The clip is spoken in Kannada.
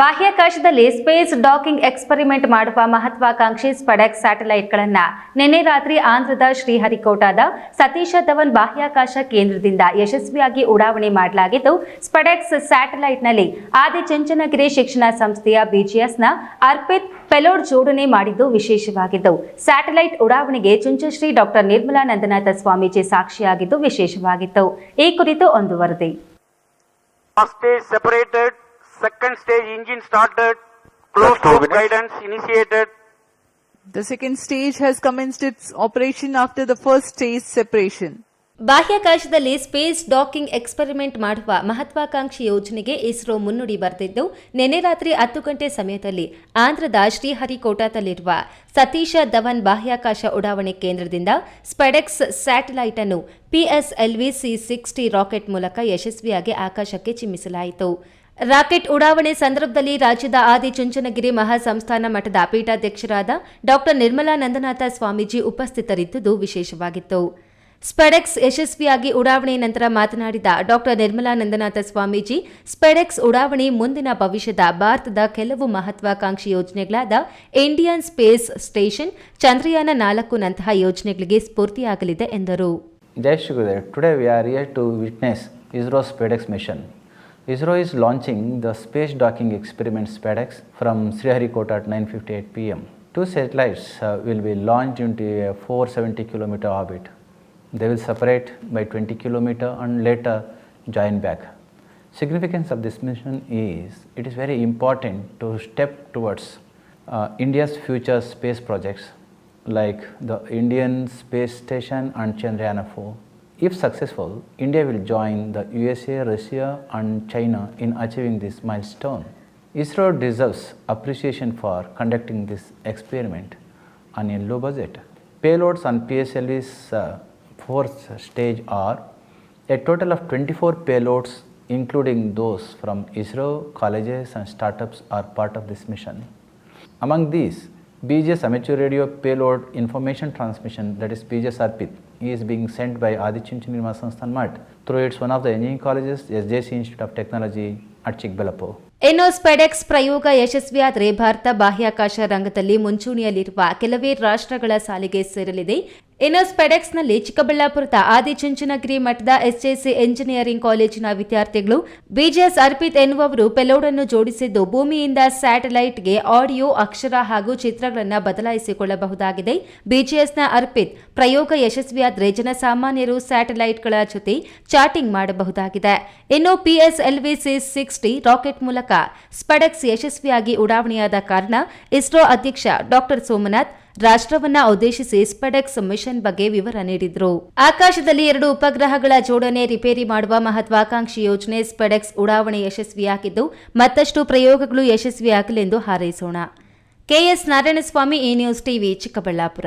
ಬಾಹ್ಯಾಕಾಶದಲ್ಲಿ ಸ್ಪೇಸ್ ಡಾಕಿಂಗ್ ಎಕ್ಸ್ಪರಿಮೆಂಟ್ ಮಾಡುವ ಮಹತ್ವಾಕಾಂಕ್ಷಿ ಸ್ಪಡೆಕ್ ಸ್ಯಾಟಲೈಟ್ಗಳನ್ನು ನಿನ್ನೆ ರಾತ್ರಿ ಆಂಧ್ರದ ಶ್ರೀಹರಿಕೋಟಾದ ಸತೀಶ ಧವನ್ ಬಾಹ್ಯಾಕಾಶ ಕೇಂದ್ರದಿಂದ ಯಶಸ್ವಿಯಾಗಿ ಉಡಾವಣೆ ಮಾಡಲಾಗಿದ್ದು, ಸ್ಪಡೆಕ್ಸ್ ಸ್ಯಾಟಲೈಟ್ನಲ್ಲಿ ಆದಿಚುಂಚನಗಿರಿ ಶಿಕ್ಷಣ ಸಂಸ್ಥೆಯ ಬಿಜಿಎಸ್ನ ಅರ್ಪಿತ್ ಪೆಲೋಡ್ ಜೋಡಣೆ ಮಾಡಿದ್ದು ವಿಶೇಷವಾಗಿದ್ದು, ಸ್ಯಾಟಲೈಟ್ ಉಡಾವಣೆಗೆ ಚುಂಚಶ್ರೀ ಡಾಕ್ಟರ್ ನಿರ್ಮಲಾ ನಂದನಾಥ ಸ್ವಾಮೀಜಿ ಸಾಕ್ಷಿಯಾಗಿದ್ದು ವಿಶೇಷವಾಗಿತ್ತು. ಈ ಕುರಿತು ಒಂದು ವರದಿ. Second stage engine started, closed loop guidance initiated, The second stage has commenced its operation after the first stage separation. ಬಾಹ್ಯಾಕಾಶದಲ್ಲಿ ಸ್ಪೇಸ್ ಡಾಕಿಂಗ್ ಎಕ್ಸ್ಪರಿಮೆಂಟ್ ಮಾಡುವ ಮಹತ್ವಾಕಾಂಕ್ಷಿ ಯೋಜನೆಗೆ ಇಸ್ರೋ ಮುನ್ನುಡಿ ಬರೆದಿದ್ದು ನಿನ್ನೆ ರಾತ್ರಿ ಹತ್ತು ಗಂಟೆ ಸಮಯದಲ್ಲಿ ಆಂಧ್ರದ ಶ್ರೀಹರಿಕೋಟಾದಲ್ಲಿರುವ ಸತೀಶ ಧವನ್ ಬಾಹ್ಯಾಕಾಶ ಉಡಾವಣೆ ಕೇಂದ್ರದಿಂದ ಸ್ಪೆಡೆಕ್ಸ್ ಸ್ಯಾಟಲೈಟ್ ಅನ್ನು ಪಿಎಸ್ಎಲ್ವಿ ಸಿ ಸಿಕ್ಸ್ಟಿ ರಾಕೆಟ್ ಮೂಲಕ ಯಶಸ್ವಿಯಾಗಿ ಆಕಾಶಕ್ಕೆ ಚಿಮ್ಮಿಸಲಾಯಿತು. ರಾಕೆಟ್ ಉಡಾವಣೆ ಸಂದರ್ಭದಲ್ಲಿ ರಾಜ್ಯದ ಆದಿ ಚುಂಚನಗಿರಿ ಮಹಾಸಂಸ್ಥಾನ ಮಠದ ಪೀಠಾಧ್ಯಕ್ಷರಾದ ಡಾಕ್ಟರ್ ನಿರ್ಮಲಾ ನಂದನಾಥ ಸ್ವಾಮೀಜಿ ಉಪಸ್ಥಿತರಿದ್ದುದು ವಿಶೇಷವಾಗಿತ್ತು. ಸ್ಪೆಡೆಕ್ಸ್ ಯಶಸ್ವಿಯಾಗಿ ಉಡಾವಣೆ ನಂತರ ಮಾತನಾಡಿದ ಡಾಕ್ಟರ್ ನಿರ್ಮಲಾ ನಂದನಾಥ ಸ್ವಾಮೀಜಿ, ಸ್ಪೆಡೆಕ್ಸ್ ಉಡಾವಣೆ ಮುಂದಿನ ಭವಿಷ್ಯದ ಭಾರತದ ಕೆಲವು ಮಹತ್ವಾಕಾಂಕ್ಷಿ ಯೋಜನೆಗಳಾದ ಇಂಡಿಯನ್ ಸ್ಪೇಸ್ ಸ್ಟೇಷನ್, ಚಂದ್ರಯಾನ ನಾಲ್ಕು ನಂತಹ ಯೋಜನೆಗಳಿಗೆ ಸ್ಫೂರ್ತಿಯಾಗಲಿದೆ ಎಂದರು. ISRO is launching the space docking experiment SpaceX from Sriharikota at 9:58 p.m. Two satellites uh, will be launched into a 470 km orbit. They will separate by 20 km and later join back. Significance of this mission is it is very important to step towards uh, India's future space projects like the Indian Space Station and Chandrayaan 4. If successful, India will join the USA, Russia, and China in achieving this milestone. ISRO deserves appreciation for conducting this experiment on a low budget. Payloads on PSLV's uh, fourth stage are a total of 24 payloads, including those from ISRO, colleges, and startups, are part of this mission. Among these, BGS amateur radio payload information transmission, that is BGS ARPIT, is being sent by Adichunchinima Sansthan Mart through its one of the engineering colleges, SJC Institute of Technology at Chikbellapur. ಇನ್ನು ಸ್ಪೆಡೆಕ್ಸ್ ಪ್ರಯೋಗ ಯಶಸ್ವಿಯಾದರೆ ಭಾರತ ಬಾಹ್ಯಾಕಾಶ ರಂಗದಲ್ಲಿ ಮುಂಚೂಣಿಯಲ್ಲಿರುವ ಕೆಲವೇ ರಾಷ್ಟ್ರಗಳ ಸಾಲಿಗೆ ಸೇರಲಿದೆ ಇನ್ನು ಸ್ಪೆಡೆಕ್ಸ್ನಲ್ಲಿ ಚಿಕ್ಕಬಳ್ಳಾಪುರದ ಆದಿಚುಂಚನಗಿರಿ ಮಠದ ಎಸ್ಜೆಸಿ ಎಂಜಿನಿಯರಿಂಗ್ ಕಾಲೇಜಿನ ವಿದ್ಯಾರ್ಥಿಗಳು ಬಿಜೆಎಸ್ ಅರ್ಪಿತ್ ಎನ್ನುವವರು ಪೆಲೋಡನ್ನು ಜೋಡಿಸಿದ್ದು ಭೂಮಿಯಿಂದ ಸ್ಯಾಟಲೈಟ್ಗೆ ಆಡಿಯೋ, ಅಕ್ಷರ ಹಾಗೂ ಚಿತ್ರಗಳನ್ನು ಬದಲಾಯಿಸಿಕೊಳ್ಳಬಹುದಾಗಿದೆ. ಬಿಜೆಎಸ್ನ ಅರ್ಪಿತ್ ಪ್ರಯೋಗ ಯಶಸ್ವಿಯಾದರೆ ಜನಸಾಮಾನ್ಯರು ಸ್ಯಾಟಲೈಟ್ಗಳ ಜೊತೆ ಚಾಟಿಂಗ್ ಮಾಡಬಹುದಾಗಿದೆ. ಇನ್ನು ಪಿಎಸ್ಎಲ್ವಿ ಸಿ ಸಿಕ್ಸ್ಟಿ ರಾಕೆಟ್ ಮೂಲಕ ಸ್ಪೆಡೆಕ್ಸ್ ಯಶಸ್ವಿಯಾಗಿ ಉಡಾವಣೆಯಾದ ಕಾರಣ ಇಸ್ರೋ ಅಧ್ಯಕ್ಷ ಡಾಕ್ಟರ್ ಸೋಮನಾಥ್ ರಾಷ್ಟ್ರವನ್ನ ಉದ್ದೇಶಿಸಿ ಸ್ಪೆಡೆಕ್ಸ್ ಮಿಷನ್ ಬಗ್ಗೆ ವಿವರ ನೀಡಿದ್ರು. ಆಕಾಶದಲ್ಲಿ ಎರಡು ಉಪಗ್ರಹಗಳ ಜೋಡಣೆ, ರಿಪೇರಿ ಮಾಡುವ ಮಹತ್ವಾಕಾಂಕ್ಷಿ ಯೋಜನೆ ಸ್ಪೆಡೆಕ್ಸ್ ಉಡಾವಣೆ ಯಶಸ್ವಿಯಾಗಿದ್ದು ಮತ್ತಷ್ಟು ಪ್ರಯೋಗಗಳು ಯಶಸ್ವಿಯಾಗಲೆಂದು ಹಾರೈಸೋಣ. ಕೆಎಸ್ ನಾರಾಯಣಸ್ವಾಮಿ ಈ ನ್ಯೂಸ್ ಟಿವಿ, ಚಿಕ್ಕಬಳ್ಳಾಪುರ.